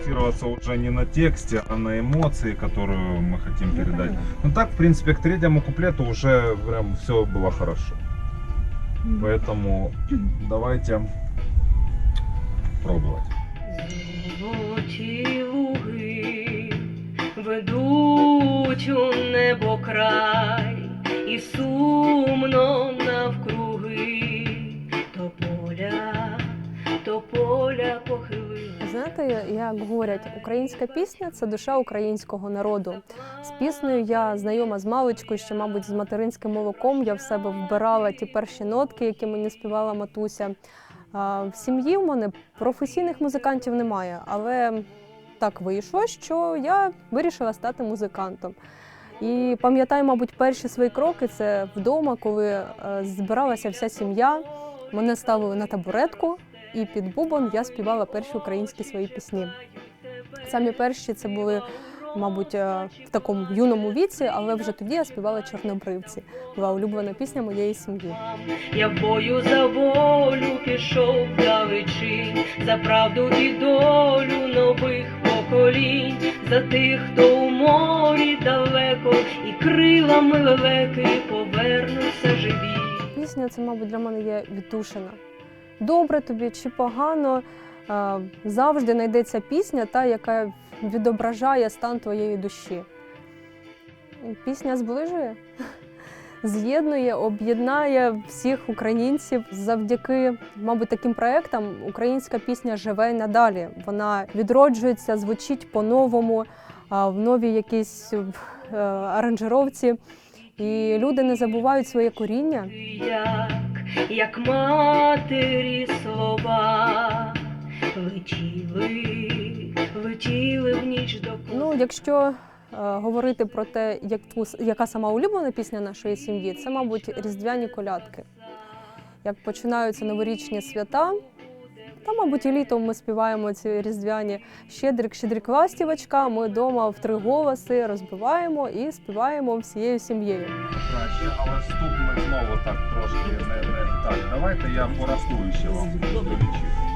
основываться уже не на тексте, а на эмоции, которую мы хотим передать. Ну так, в принципе, к третьему куплету уже прям все было хорошо. Поэтому давайте пробовать. Золоті луги ведуть у небо край, і сумно Знаєте, як говорять, українська пісня це душа українського народу. З піснею я знайома з маличкою, ще, мабуть, з материнським молоком. Я в себе вбирала ті перші нотки, які мені співала матуся. В сім'ї в мене професійних музикантів немає, але так вийшло, що я вирішила стати музикантом. І пам'ятаю, мабуть, перші свої кроки це вдома, коли е, збиралася вся сім'я. Мене ставили на табуретку, і під бубон я співала перші українські свої пісні. Самі перші це були, мабуть, е, в такому юному віці, але вже тоді я співала чорнобривці. Була улюблена пісня моєї сім'ї. Я в бою за волю пішов далечінь, за правду і долю нових поколінь, за тих, хто у морі далеко, і крилами лелеки повернуться живі. Пісня це, мабуть, для мене є віддушина. Добре тобі чи погано, завжди знайдеться пісня, та, яка відображає стан твоєї душі. Пісня зближує, з'єднує, об'єднає всіх українців. Завдяки, мабуть, таким проектам українська пісня живе й надалі. Вона відроджується, звучить по-новому, в новій якійсь е, аранжировці. І люди не забувають своє коріння. Як, як матері слова, летіли, летіли в ніч до Ну, якщо е, говорити про те, яку, яка сама улюблена пісня нашої сім'ї, це, мабуть, різдвяні колядки. Як починаються новорічні свята, та, мабуть, і літом ми співаємо ці різдвяні щедрик, щедрик ластівочка. Ми вдома в три голоси розбиваємо і співаємо всією сім'єю. Знову так трошки не, не так. Давайте я порахую ще вам. до речі.